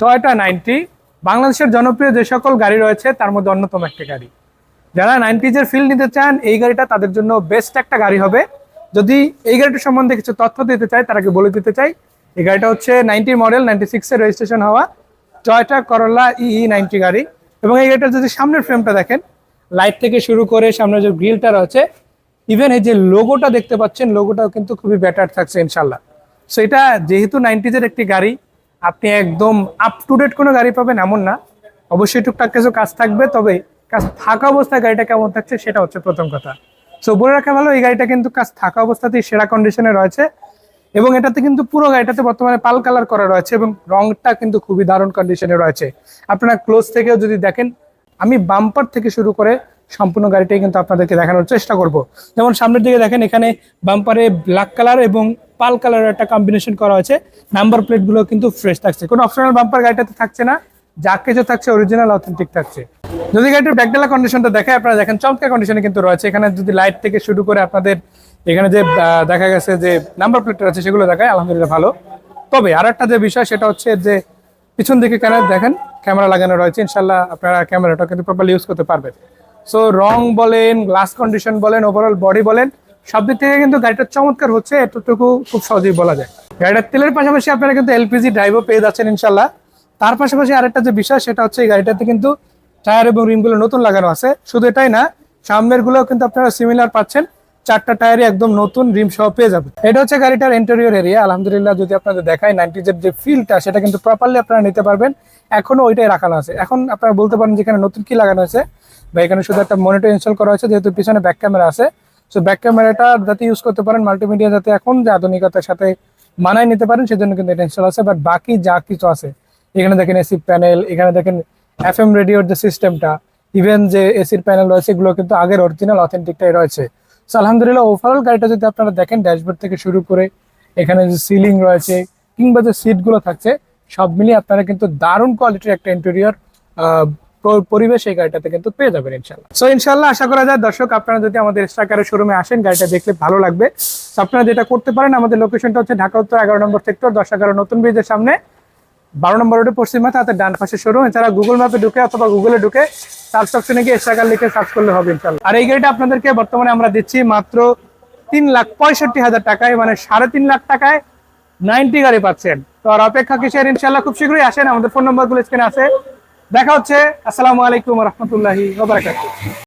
Toyota ninety বাংলাদেশের জনপ্রিয় যে সকল গাড়ি রয়েছে, তার মধ্যে অন্যতম একটা গাড়ি। যারা নাইনটিজের ফিল নিতে চান, এই গাড়িটা তাদের জন্য বেস্ট একটা গাড়ি হবে। যদি এই গাড়িটার সম্বন্ধে কিছু তথ্য দিতে চাই তারাকে বলে দিতে চাই, এই গাড়িটা হচ্ছে নাইনটি মডেল নাইনটি সিক্সের রেজিস্ট্রেশন হওয়া টয়টা করলা ইই নাইনটি গাড়ি। এবং এই গাড়িটার যদি সামনের ফ্রেমটা দেখেন লাইট থেকে শুরু করে সামনে যে গ্রিলটা রয়েছে ইভেন এই যে লোগোটা দেখতে পাচ্ছেন লোগোটাও কিন্তু খুবই বেটার থাকছে ইনশাল্লাহ সো এটা যেহেতু নাইনটিজের একটি গাড়ি আপনি একদম আপ টু ডেট কোনো গাড়ি পাবেন এমন না। অবশ্যই টুকটাক কিছু কাজ থাকবে, তবে কাজ থাকা অবস্থায় গাড়িটা কেমন থাকছে সেটা হচ্ছে প্রথম কথা। সো বলে রাখা ভালো, এই গাড়িটা কিন্তু কাজ থাকা অবস্থাতেই সেরা কন্ডিশনে রয়েছে এবং এটাতে কিন্তু পুরো গাড়িটাতে বর্তমানে পাল কালার করা রয়েছে এবং রংটা কিন্তু খুবই দারুণ কন্ডিশনে রয়েছে। আপনারা ক্লোজ থেকেও যদি দেখেন, আমি বাম্পার থেকে শুরু করে সম্পূর্ণ গাড়িটাই কিন্তু আপনাদেরকে দেখানোর চেষ্টা করব। যেমন সামনের দিকে দেখেন, এখানে বাম্পারে ব্ল্যাক কালার এবং পাল কালারের একটা কম্বিনেশন করা হয়েছে। নাম্বার প্লেটগুলো কিন্তু ফ্রেশ থাকছে। কোনো অপশনাল বাম্পার গাড়িটাতে থাকছে না। যা কিছু থাকছে অরিজিনাল অথেন্টিক থাকছে। যদি গাড়িটার ব্যাকডালা কন্ডিশনটা দেখে আপনারা দেখেন চমৎকার কন্ডিশনে কিন্তু রয়েছে। এখানে যদি লাইট থেকে শুরু করে আপনাদের এখানে যে দেখা গেছে যে নাম্বার প্লেট আছে, সেগুলো দেখায়, আলহামদুলিল্লাহ ভালো। তবে আর একটা যে বিষয়, সেটা হচ্ছে যে পিছন দিকে কেন দেখেন ক্যামেরা লাগানো রয়েছে। ইনশাল্লাহ আপনারা ক্যামেরাটা কিন্তু প্রপারলি ইউজ করতে পারবেন। সো রং বলেন গ্লাস কন্ডিশন বলেন ওভারঅল বডি বলেন সব দিক থেকে কিন্তু গাড়িটা চমৎকার হচ্ছে, এতটুকু খুব সহজেই বলা যায়। গাড়িটার তেলের পাশাপাশি আপনারা কিন্তু এলপিজি ড্রাইভও পেয়ে যাচ্ছেন ইনশাল্লাহ তার পাশাপাশি আরেকটা যে বিষয়, সেটা হচ্ছে এই গাড়িটাতে কিন্তু টায়ার এবং রিমগুলো নতুন লাগানো আছে। শুধু এটাই না সামনেরগুলো কিন্তু আপনারা সিমিলার পাচ্ছেন। চারটা টায়ারই একদম নতুন রিম সহ পেয়ে যাবেন। এটা হচ্ছে গাড়িটার ইন্টেরিয়র এরিয়া আলহামদুলিল্লাহ যদি আপনাদের দেখায় নাইনটি নাইনটিজের যে ফিলটা সেটা কিন্তু প্রপারলি আপনারা নিতে পারবেন। এখনও ওইটাই রাখানো আছে। এখন আপনারা বলতে পারেন যেখানে নতুন কি লাগানো হয়েছে। বা এখানে শুধু একটা মনিটর ইনস্টল করা হয়েছে, যেহেতু পিছনে ব্যাক ক্যামেরা আছে। সো ব্যাক ক্যামেরাটা যাতে ইউজ করতে পারেন মাল্টিমিডিয়া যাতে এখন যে আধুনিকতার সাথে মানায় নিতে পারেন, সেজন্য কিন্তু এটা ইনস্টল আছে। বাট বাকি যা কিছু আছে, এখানে দেখেন এসি প্যানেল এখানে দেখেন এফ এম রেডিওর যে সিস্টেমটা ইভেন যে এসির প্যানেল রয়েছে, এগুলো কিন্তু আগের অরিজিনাল অথেন্টিকটাই রয়েছে। সো আলহামদুলিল্লাহ ওভারঅল গাড়িটা যদি আপনারা দেখেন ড্যাশবোর্ড থেকে শুরু করে এখানে যে সিলিং রয়েছে, কিংবা যে সিটগুলো থাকছে, সব মিলিয়ে আপনারা কিন্তু দারুণ কোয়ালিটির একটা ইন্টেরিয়র পরিবেশ এই গাড়িটাতে কিন্তু পেয়ে যাবেন ইনশাল্লাহ সো ইনশাল্লাহ আশা করা যায়, দর্শক, আপনারা যদি আমাদের স্ট্রাকারের শোরুমে আসেন, গাড়িটা দেখলে ভালো লাগবে। আপনারা যেটা করতে পারেন, আমাদের লোকেশনটা হচ্ছে ঢাকা, উত্তর, এগারো নম্বর সেক্টর, দশ এগারো নতুন ব্রিজের সামনে, বারো নম্বর রোডে পশ্চিমা তাতে ডান পাশে শোরুম এছাড়া গুগল ম্যাপে ঢুকে অথবা গুগলে ঢুকে সার্চ অপশনে গিয়ে স্ট্রাকার লিখে সার্চ করলে হবে ইনশাল্লাহ আর এই গাড়িটা আপনাদেরকে বর্তমানে আমরা দিচ্ছি মাত্র তিন লাখ পঁয়ষট্টি হাজার টাকায় মানে সাড়ে তিন লাখ টাকায় নাইনটি গাড়ি পাচ্ছেন। তো আর অপেক্ষা কিসের? ইনশাল্লাহ খুব শীঘ্রই আসেন, আমাদের ফোন নম্বরগুলো স্ক্রিনে আছে। দেখা হচ্ছে। আসসালামু আলাইকুম রহমতুল্লাহি